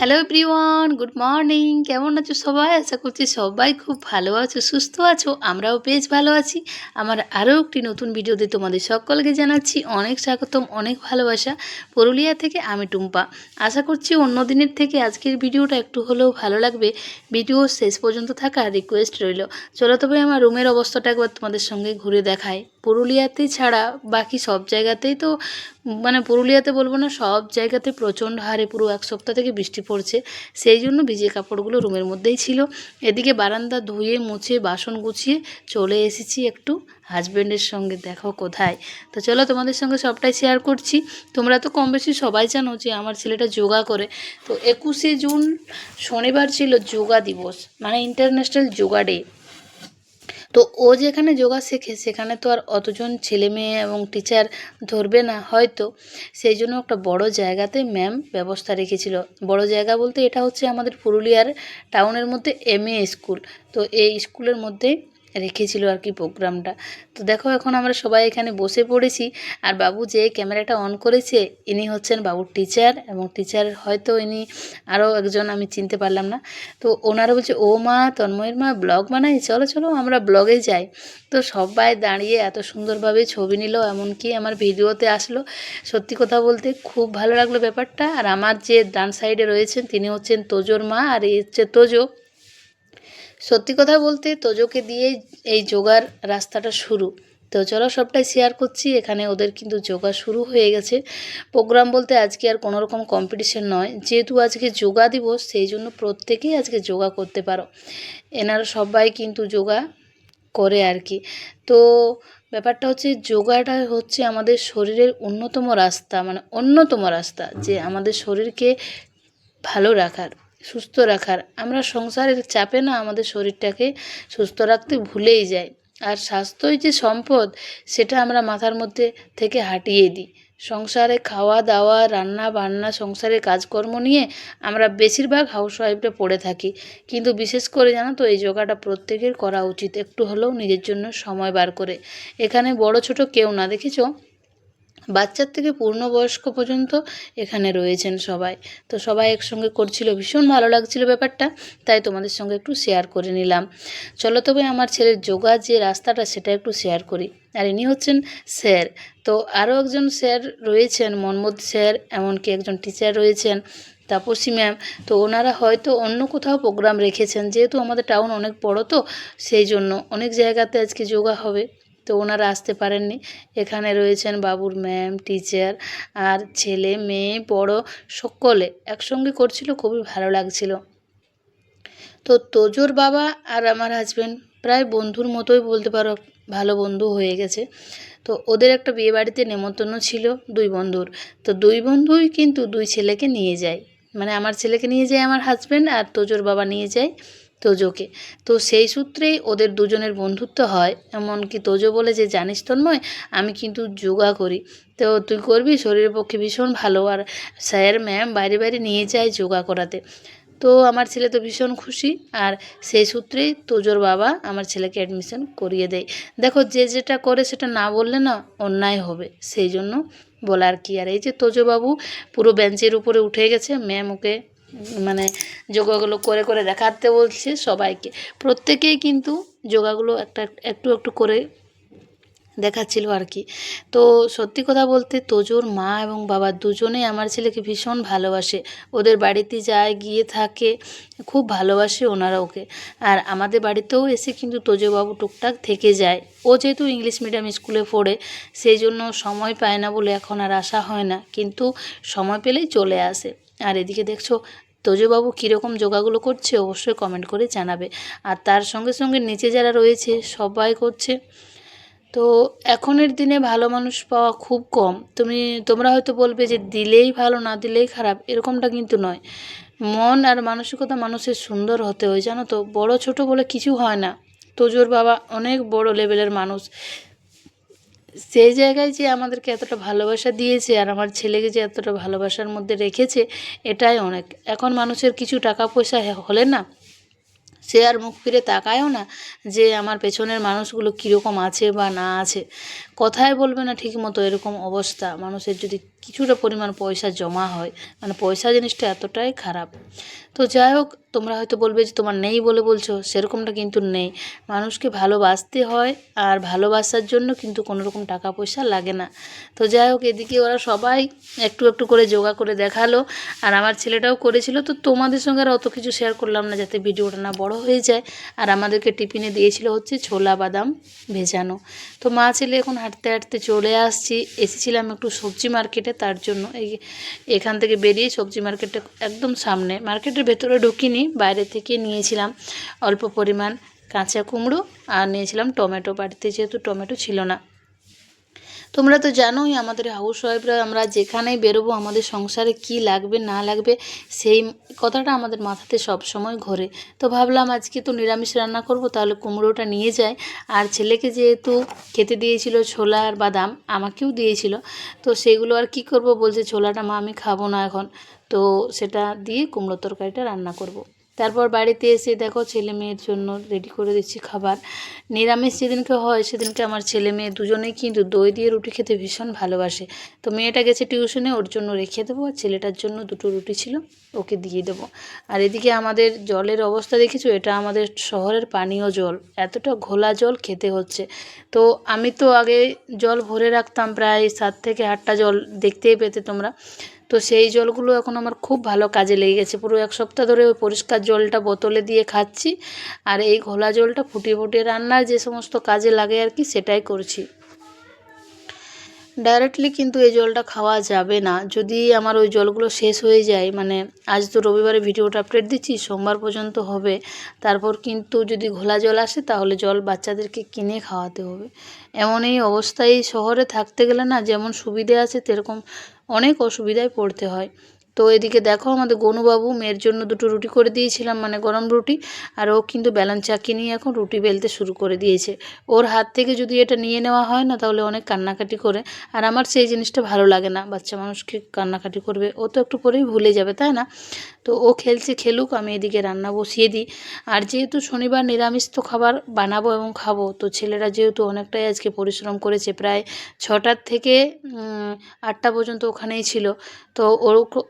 Hello everyone good morning কেমন আছো সবাই? আশা করছি সবাই খুব ভালো আছো, সুস্থ আছো। আমরাও বেশ ভালো আছি। আমার আরও একটি নতুন ভিডিওতে তোমাদের সকলকে জানাচ্ছি অনেক স্বাগতম, অনেক ভালোবাসা। পুরুলিয়া থেকে আমি টুম্পা। আশা করছি অন্য দিনের থেকে আজকের ভিডিওটা একটু হলেও ভালো লাগবে। ভিডিও শেষ পর্যন্ত থাকা রিকোয়েস্ট রইল। চলো তবে আমার রুমের অবস্থাটা একবার তোমাদের সঙ্গে ঘুরে দেখাই। পুরুলিয়াতে ছাড়া বাকি সব জায়গাতেই তো মানে পুরুলিয়াতে বলব না, সব জায়গাতে প্রচণ্ড হারে পুরো এক সপ্তাহ থেকে বৃষ্টি পড়ছে। সেই জন্য ভিজে কাপড়গুলো রুমের মধ্যেই ছিল। এদিকে বারান্দা ধুয়ে, মুছে, বাসন গুছিয়ে চলে এসেছি একটু হাজব্যান্ডের সঙ্গে, দেখো কোথায়। তো চলো তোমাদের সঙ্গে সবটাই শেয়ার করছি। তোমরা তো কম বেশি সবাই জানো যে আমার ছেলেটা যোগা করে। তো একুশে জুন শনিবার ছিল যোগা দিবস মানে ইন্টারন্যাশনাল যোগা ডে তো ও যেখানে যোগা শেখে, সেখানে তো আর অতজন ছেলে মেয়ে এবং টিচার ধরবে না হয়তো। সেই জন্য একটা বড় জায়গাতে ম্যাম ব্যবস্থা রেখেছিল। বড় জায়গা বলতে এটা হচ্ছে আমাদের পুরুলিয়ার টাউনের মধ্যে এম এ স্কুল তো এই স্কুলের মধ্যেই রেখেছিল আর কি প্রোগ্রামটা। তো দেখো এখন আমরা সবাই এখানে বসে পড়েছি আর বাবু যে ক্যামেরাটা অন করেছে, ইনি হচ্ছেন বাবুর টিচার এবং টিচার হয়তো ইনি আরও একজন আমি চিনতে পারলাম না। তো ওনারা বলছে, ও মা, তন্ময়ের মা, ব্লগ বানাই? চলো চলো, আমরা ব্লগে যাই। তো সবাই দাঁড়িয়ে এত সুন্দরভাবে ছবি নিল, এমনকি আমার ভিডিওতে আসলো। সত্যি কথা বলতে খুব ভালো লাগল ব্যাপারটা। আর আমার যে ডান সাইডে রয়েছেন, তিনি হচ্ছেন তোজোর মা, আর এই হচ্ছে তোজো। সত্যি কথা বলতে তোজোকে দিয়েই এই যোগার রাস্তাটা শুরু। তো চলো সবটাই শেয়ার করছি, এখানে ওদের কিন্তু যোগা শুরু হয়ে গেছে। প্রোগ্রাম বলতে আজকে আর কোনো রকম কম্পিটিশন নয়। যেহেতু আজকে যোগা দিবস, সেই জন্য প্রত্যেকেই আজকে যোগা করতে পারো। এনারা সবাই কিন্তু যোগা করে আর কি। তো ব্যাপারটা হচ্ছে, যোগাটা হচ্ছে আমাদের শরীরের অন্যতম রাস্তা মানে অন্যতম রাস্তা, যে আমাদের শরীরকে ভালো রাখার। সুস্থ রাখার। আমরা সংসারের চাপে না আমাদের শরীরটাকে সুস্থ রাখতে ভুলেই যাই। আর স্বাস্থ্যই যে সম্পদ, সেটা আমরা মাথার মধ্যে থেকে হাঁটিয়ে দিই। সংসারে খাওয়া দাওয়া, রান্না বান্না সংসারের কাজকর্ম নিয়ে আমরা বেশিরভাগ হাউসওয়াইফরা পড়ে থাকি। কিন্তু বিশেষ করে জানো তো, এই যোগাটা প্রত্যেকের করা উচিত। একটু হলেও নিজের জন্য সময় বার করে। এখানে বড় ছোট কেউ না, দেখেছ? বাচ্চার থেকে পূর্ণবয়স্ক পর্যন্ত এখানে রয়েছেন সবাই। তো সবাই একসঙ্গে করছিল, ভীষণ ভালো লাগছিল ব্যাপারটা, তাই তোমাদের সঙ্গে একটু শেয়ার করে নিলাম। চলো তবে আমার ছেলের যোগা যে রাস্তাটা, সেটা একটু শেয়ার করি। আর ইনি হচ্ছেন স্যার তো আরও একজন স্যার রয়েছেন মনমোদ স্যার এমনকি একজন টিচার রয়েছেন, তাপসী ম্যাম তো ওনারা হয়তো অন্য কোথাও প্রোগ্রাম রেখেছেন, যেহেতু আমাদের টাউন অনেক বড় তো, সেই জন্য অনেক জায়গাতে আজকে যোগা হবে। তো ওনারা আসতে পারেননি। এখানে রয়েছেন বাবুর ম্যাম টিচার আর ছেলে, মেয়ে, বড় সকলে একসঙ্গে করছিল, খুবই ভালো লাগছিল। তো তোজোর বাবা আর আমার হাজব্যান্ড প্রায় বন্ধুর মতোই বলতে পারো, ভালো বন্ধু হয়ে গেছে। তো ওদের একটা বিয়ে বাড়িতে নেমন্তন্ন ছিল দুই বন্ধুর। তো দুই বন্ধুই কিন্তু দুই ছেলেকে নিয়ে যায়। মানে আমার ছেলেকে নিয়ে যায় আমার হাজব্যান্ড আর তোজোর বাবা নিয়ে যায়। তোজোকে। তো সেই সূত্রেই ওদের দুজনের বন্ধুত্ব হয়। এমনকি তোজো বলে যে, জানিস তন্ময়, আমি কিন্তু যোগা করি। তো তুই করবি? শরীরের পক্ষে ভীষণ ভালো। আর স্যার, ম্যাম বাইরে বাইরে নিয়ে যায় যোগা করাতে। তো আমার ছেলে তো ভীষণ খুশি। আর সেই সূত্রেই তোজোর বাবা আমার ছেলেকে অ্যাডমিশন করিয়ে দেয়। দেখো, যে যেটা করে সেটা না বললে না অন্যায় হবে। সেই জন্য বলার কি? আর এই যে তোজোবাবু পুরো বেঞ্চের উপরে উঠে গেছে। ম্যাম ওকে মানে যোগাগুলো করে করে দেখাতে বলছে সবাইকে। প্রত্যেকেই কিন্তু যোগাগুলো একটা একটু একটু করে দেখাচ্ছিল আর কি। তো সত্যি কথা বলতে তোজোর মা এবং বাবা দুজনেই আমার ছেলেকে ভীষণ ভালোবাসে। ওদের বাড়িতে যায়, গিয়ে থাকে, খুব ভালোবাসে ওনারা ওকে। আর আমাদের বাড়িতেও এসে কিন্তু তোজোবাবু টুকটাক থেকে যায়। ও যেহেতু ইংলিশ মিডিয়াম স্কুলে পড়ে, সেই জন্য সময় পায় না বলে এখন আর আসা হয় না। কিন্তু সময় পেলেই চলে আসে। আর এদিকে দেখছ, তোজোবাবু কীরকম যোগাগুলো করছে অবশ্যই কমেন্ট করে জানাবে। আর তার সঙ্গে সঙ্গে নিচে যারা রয়েছে, সবাই করছে। তো এখনের দিনে ভালো মানুষ পাওয়া খুব কম। তুমি, তোমরা হয়তো বলবে যে দিলেই ভালো, না দিলেই খারাপ, এরকমটা কিন্তু নয়। মন আর মানসিকতা মানুষের সুন্দর হতে হয়, জানো তো? বড় ছোট বলে কিছু হয় না। তোজোর বাবা অনেক বড় লেভেলের মানুষ। সেই জায়গায় যে আমাদেরকে এতটা ভালোবাসা দিয়েছে আর আমার ছেলেকে যে এতটা ভালোবাসার মধ্যে রেখেছে, এটাই অনেক। এখন মানুষের কিছু টাকা পয়সা হলে না, সে আর মুখ ফিরে তাকায়ও না যে আমার পেছনের মানুষগুলো কীরকম আছে বা না আছে। কথাই বলবে না ঠিক মতো এরকম অবস্থা। মানুষের যদি কিছুটা পরিমাণ পয়সা জমা হয় মানে পয়সা জিনিসটা এতটাই খারাপ। তো যাই হোক, তোমরা হয়তো বলবে যে তোমার নেই বলে বলছো, সেরকমটা কিন্তু নেই। মানুষকে ভালোবাসতে হয় আর ভালোবাসার জন্য কিন্তু কোনো রকম টাকা পয়সা লাগে না। তো যাই হোক, এদিকে ওরা সবাই একটু একটু করে যোগা করে দেখাল। আর আমার ছেলেটাও করেছিল, তো তোমাদের সঙ্গে আর অত কিছু শেয়ার করলাম না যাতে ভিডিওটা না বড় হয়ে যায়। আর আমাদেরকে টিফিনে দিয়েছিল হচ্ছে ছোলা বাদাম ভেজানো। তো মা ছেলে এখন হাঁটতে হাঁটতে চলে আসছি। এসেছিলাম একটু সবজি মার্কেটে, তার জন্য এই এখান থেকে বেরিয়ে সবজি মার্কেটটা একদম সামনে। মার্কেটের ভেতরে ঢুকিনি, বাইরে থেকে নিয়েছিলাম অল্প পরিমাণ কাঁচা কুমড়ো আর নিয়েছিলাম টমেটো। বাড়িতে যেহেতু টমেটো ছিল না। তোমরা তো জানোই আমাদের হাউস ওয়াইফরা আমরা যেখানেই বেরোবো আমাদের সংসারে কি লাগবে, না লাগবে, সেই কথাটা আমাদের মাথাতে সব সময় ঘোরে। তো ভাবলাম আজকে তো নিরামিষ রান্না করব, তাহলে কুমড়োটা নিয়ে যাই। আর ছেলেকে যেহেতু খেতে দিয়েছিল ছোলা আর বাদাম, আমাকেও দিয়েছিল, তো সেগুলো আর কি করব বলছে, ছোলাটা মা আমি খাব না এখন। তো সেটা দিয়ে কুমড়ো তরকারিটা রান্না করব। তারপর বাড়িতে এসে দেখো ছেলে মেয়ের জন্য রেডি করে দিচ্ছি খাবার। নিরামিষ যেদিনকে হয় সেদিনকে আমার ছেলে মেয়ে দুজনেই কিন্তু দই দিয়ে রুটি খেতে ভীষণ ভালোবাসে। তো মেয়েটা গেছে টিউশনে ওর জন্য রেখে দেবো আর ছেলেটার জন্য দুটো রুটি ছিল, ওকে দিয়ে দেবো। আর এদিকে আমাদের জলের অবস্থা দেখেছ এটা আমাদের শহরের পানীয় জল, এতটা ঘোলা জল খেতে হচ্ছে। তো আমি তো আগে জল ভরে রাখতাম, প্রায় সাত থেকে আটটা জল দেখতেই পেতে তোমরা। তো সেই জলগুলো এখন আমার খুব ভালো কাজে লেগে গেছে। পুরো এক সপ্তাহ ধরে ওই পরিষ্কার জলটা বোতলে দিয়ে খাচ্ছি আর এই ঘোলা জলটা ফুটিয়ে ফুটিয়ে রান্নার যে সমস্ত কাজে লাগে আর কি সেটাই করছি। ডাইরেক্টলি কিন্তু এই জলটা খাওয়া যাবে না। যদি আমার ওই জলগুলো শেষ হয়ে যায় মানে আজ তো রবিবারে ভিডিওটা আপডেট দিচ্ছি, সোমবার পর্যন্ত হবে। তারপর কিন্তু যদি ঘোলা জল আসে, তাহলে জল বাচ্চাদেরকে কিনে খাওয়াতে হবে। এমন এই অবস্থায় শহরে থাকতে গেলে না, যেমন সুবিধে আছে সেরকম অনেক অসুবিধায় পড়তে হয়। তো এদিকে দেখো আমাদের গনুবাবু মেয়ের জন্য দুটো রুটি করে দিয়েছিলাম মানে গরম রুটি, আর ও কিন্তু ব্যালন চাকি নিয়ে এখন রুটি বেলতে শুরু করে দিয়েছে। ওর হাত থেকে যদি এটা নিয়ে নেওয়া হয় না, তাহলে অনেক কান্নাকাটি করে। আর আমার সেই জিনিসটা ভালো লাগে না, বাচ্চা মানুষকে কান্নাকাটি করবে, ও তো একটু পরেই ভুলে যাবে, তাই না? তো ও খেলছে খেলুক, আমি এদিকে রান্না বসিয়ে দিই। আর যেহেতু শনিবার নিরামিষ তো খাবার বানাবো এবং খাব, তো ছেলেরা যেহেতু অনেকটাই আজকে পরিশ্রম করেছে, প্রায় ছটার থেকে আটটা পর্যন্ত ওখানেই ছিল। তো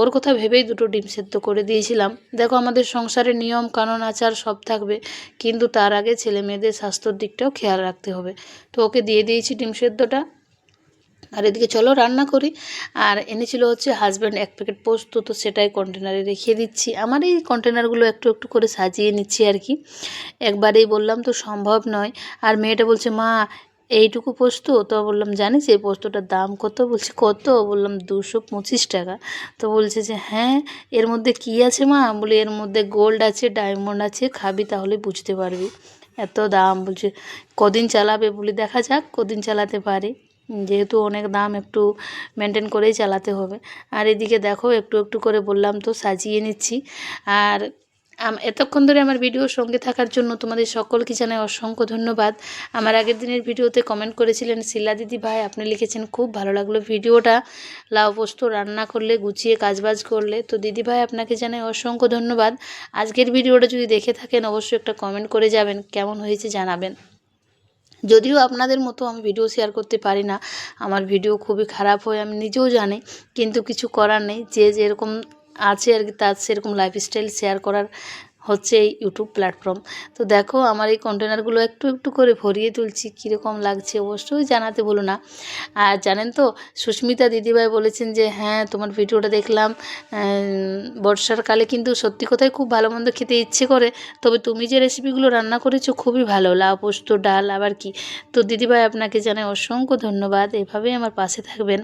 ওর ওর কথা ভেবেই দুটো ডিম সেদ্ধ করে দিয়েছিলাম। দেখো আমাদের সংসারে নিয়ম, কানুন, আচার সব থাকবে, কিন্তু তার আগে ছেলে মেয়েদের স্বাস্থ্যর দিকটাও খেয়াল রাখতে হবে। তো ওকে দিয়ে দিয়েছি ডিম সেদ্ধটা। আর এদিকে চলো রান্না করি। আর এনেছিল হচ্ছে হাজব্যান্ড এক প্যাকেট পোস্ত, তো সেটাই কন্টেনারে রেখে দিচ্ছি। আমার এই কন্টেনারগুলো একটু একটু করে সাজিয়ে নিচ্ছি আর কি। একবারেই বললাম তো সম্ভব নয়। আর মেয়েটা বলছে, মা এইটুকু পোস্ত? তো বললাম, জানিস এই পোস্তটার দাম কত? বলছে, কত? বললাম, দুশো পঁচিশ টাকা। তো বলছে যে হ্যাঁ এর মধ্যে কি আছে মা? বলি, এর মধ্যে গোল্ড আছে, ডায়মন্ড আছে, খাবি তাহলে বুঝতে পারবি। এত দাম, বলছে, কদিন চালাবে? বলি, দেখা যাক, কদিন চালাতে পারি। যেহেতু অনেক দাম, একটু মেনটেন করেই চালাতে হবে। আর এদিকে দেখো, একটু একটু করে বললাম, তো সাজিয়ে নিচ্ছি। আর এতক্ষণ ধরে আমার ভিডিওর সঙ্গে থাকার জন্য তোমাদের সকলকে জানাই অসংখ্য ধন্যবাদ। আমার আগের দিনের ভিডিওতে কমেন্ট করেছিলেন শিলা দিদি ভাই, আপনি লিখেছেন, খুব ভালো লাগল ভিডিওটা। লাউ পোস্ত রান্না করলে, গুছিয়ে কাজবাজ করলে। তো দিদি ভাই, আপনাকে জানাই অসংখ্য ধন্যবাদ। আজকের ভিডিওটা যদি দেখে থাকেন, অবশ্যই একটা কমেন্ট করে যাবেন, কেমন হয়েছে জানাবেন। যদিও আপনাদের মতো আমি ভিডিও শেয়ার করতে পারি না, আমার ভিডিও খুবই খারাপ হয়, আমি নিজেও জানি, কিন্তু কিছু করার নেই। যে যেরকম আছে আর কি তার সেরকম লাইফস্টাইল শেয়ার করার হচ্ছে এই ইউটিউব প্ল্যাটফর্ম তো দেখো, আমার এই কন্টেনারগুলো একটু একটু করে ভরিয়ে তুলছি, কীরকম লাগছে অবশ্যই জানাতে বলো না। আর জানেন তো, সুস্মিতা দিদিভাই বলেছেন যে হ্যাঁ তোমার ভিডিওটা দেখলাম বর্ষার কালে কিন্তু সত্যি কথাই খুব ভালো মন্দ খেতে ইচ্ছে করে। তবে তুমি যে রেসিপিগুলো রান্না করেছ, খুবই ভালো। লাউ পোস্ত, ডাল, আবার কি? তো দিদিভাই আপনাকে জানাই অসংখ্য ধন্যবাদ। এভাবেই আমার পাশে থাকবেন।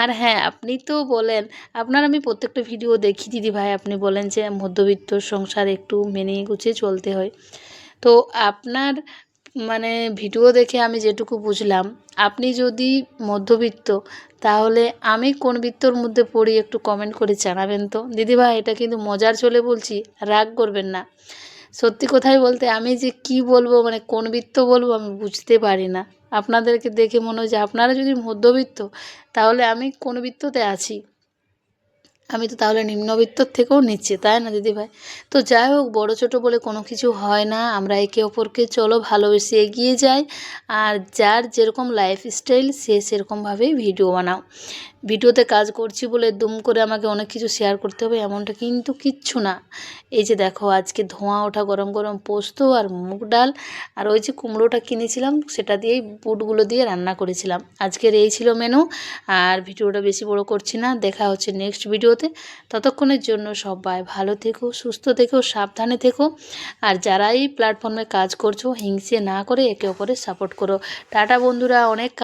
আর হ্যাঁ আপনি তো বলেন, আপনার আমি প্রত্যেকটা ভিডিও দেখি দিদিভাই। আপনি বলেন যে, মধ্যবিত্ত সংসার একটু একটু মেনে গুছিয়ে চলতে হয়। তো আপনার মানে ভিডিও দেখে আমি যেটুকু বুঝলাম, আপনি যদি মধ্যবিত্ত, তাহলে আমি কোন বৃত্তর মধ্যে পড়ি একটু কমেন্ট করে জানাবেন তো। দিদিভাই, এটা কিন্তু মজার চলে বলছি, রাগ করবেন না। সত্যি কথাই বলতে আমি যে কি বলব মানে কোন বৃত্ত বলব আমি বুঝতে পারি না। আপনাদেরকে দেখে মনে হয় যে আপনারা যদি মধ্যবিত্ত, তাহলে আমি কোন বৃত্ততে আছি? আমি তো তাহলে নিম্নবিত্তর থেকেও নিচ্ছি, তাই না দিদিভাই তো যাই হোক, বড়ো ছোটো বলে কোনো কিছু হয় না, আমরা একে অপরকে চলো ভালোবেসে এগিয়ে যাই, আর যার যেরকম লাইফস্টাইল সে সেরকমভাবেই ভিডিও বানাও। ভিডিওতে কাজ করছি বলে দুম করে আমাকে অনেক কিছু শেয়ার করতে হবে, এমনটা কিন্তু কিচ্ছু না। এই যে দেখো, আজকে ধোঁয়া ওঠা, গরম গরম পোস্ত আর মুগ ডাল আর ওই যে কুমড়োটা কিনেছিলাম, সেটা দিয়েই বুটগুলো দিয়ে রান্না করেছিলাম। আজকের এই ছিল মেনু আর ভিডিওটা বেশি বড় করছি না, দেখা হচ্ছে নেক্সট ভিডিওতে। ততক্ষণের জন্য সবাই ভালো থেকো, সুস্থ থেকো, সাবধানে থেকো, আর যারা এই প্ল্যাটফর্মে কাজ করছ, হিংসে না করে একে অপরের সাপোর্ট করো। টাটা বন্ধুরা, অনেক